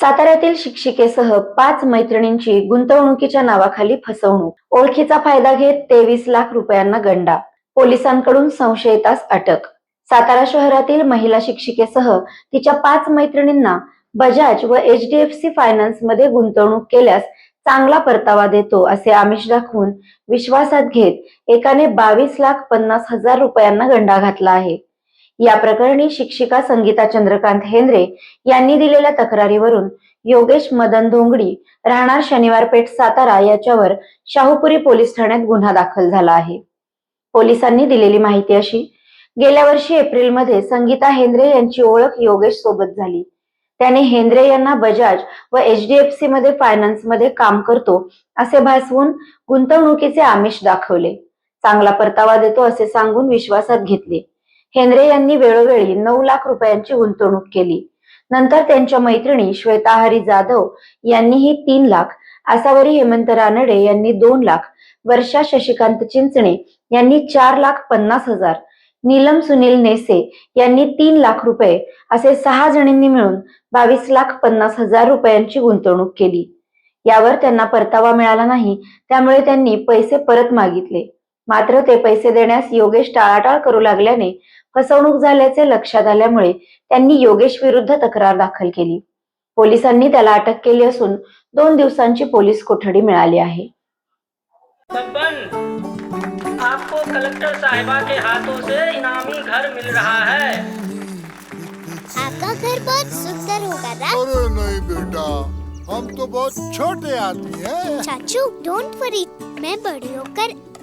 साताऱ्यातील शिक्षिकेसह पाच मैत्रिणींची गुंतवणुकीच्या नावाखाली फसवणूक. ओळखीचा फायदा घेत तेवीस लाख रुपयांना गंडा. पोलिसांकडून संशयितास अटक. सातारा शहरातील महिला शिक्षिकेसह तिच्या पाच मैत्रिणींना बजाज व एच डी एफ सी फायनान्समध्ये गुंतवणूक केल्यास चांगला परतावा देतो असे आमिष दाखवून विश्वासात घेत एकाने बावीस लाख पन्नास हजार रुपयांना गंडा घातला आहे. या प्रकरणी शिक्षिका संगीता चंद्रकांत हेंद्रे यांनी दिलेल्या तक्रारीवरून योगेश मदन धोंगडी राहणार शनिवार पेठ सातारा याच्यावर शाहूपुरी पोलीस ठाण्यात गुन्हा दाखल झाला आहे. पोलिसांनी दिलेली माहिती अशी गेल्या वर्षी एप्रिलमध्ये संगीता हेंद्रे यांची ओळख योगेश सोबत झाली. त्याने हेंद्रे यांना बजाज व एच डी एफ सी मध्ये फायनान्समध्ये काम करतो असे भासवून गुंतवणुकीचे आमिष दाखवले. चांगला परतावा देतो असे सांगून विश्वासात घेतले. हेनरे यांनी वेळोवेळी नऊ लाख रुपयांची गुंतवणूक केली. नंतर त्यांच्या मैत्रिणी श्वेता हरी जाधव यांनीही तीन लाख आसावरी हेमंत रानडे यांनी दोन लाख वर्षा शशिकांत चिंचणे यांनी चार लाख पन्नास हजार नीलम सुनील नेसे यांनी तीन लाख रुपये असे सहा जणींनी मिळून बावीस लाख पन्नास हजार रुपयांची गुंतवणूक केली. यावर त्यांना परतावा मिळाला नाही त्यामुळे त्यांनी पैसे परत मागितले. मात्र ते पैसे देण्यास योगेश टाळाटाळ करू लागल्याने फसवणूक झाल्याचे लक्षात आल्यामुळे त्यांनी योगेश विरुद्ध तक्रार दाखल केली. पोलिसांनी त्याला अटक केली असून दोन दिवसांची पोलीस कोठडी मिळाली आहे. बब्बन आपको कलेक्टर साहिबा के हाथों से इनामी घर मिल रहा है। आपका घर बहुत सुंदर होगा ना अरे नहीं बेटा हम तो बहुत छोटे आदमी हैं। चाचू डोंट वरी मैं बड़ी होकर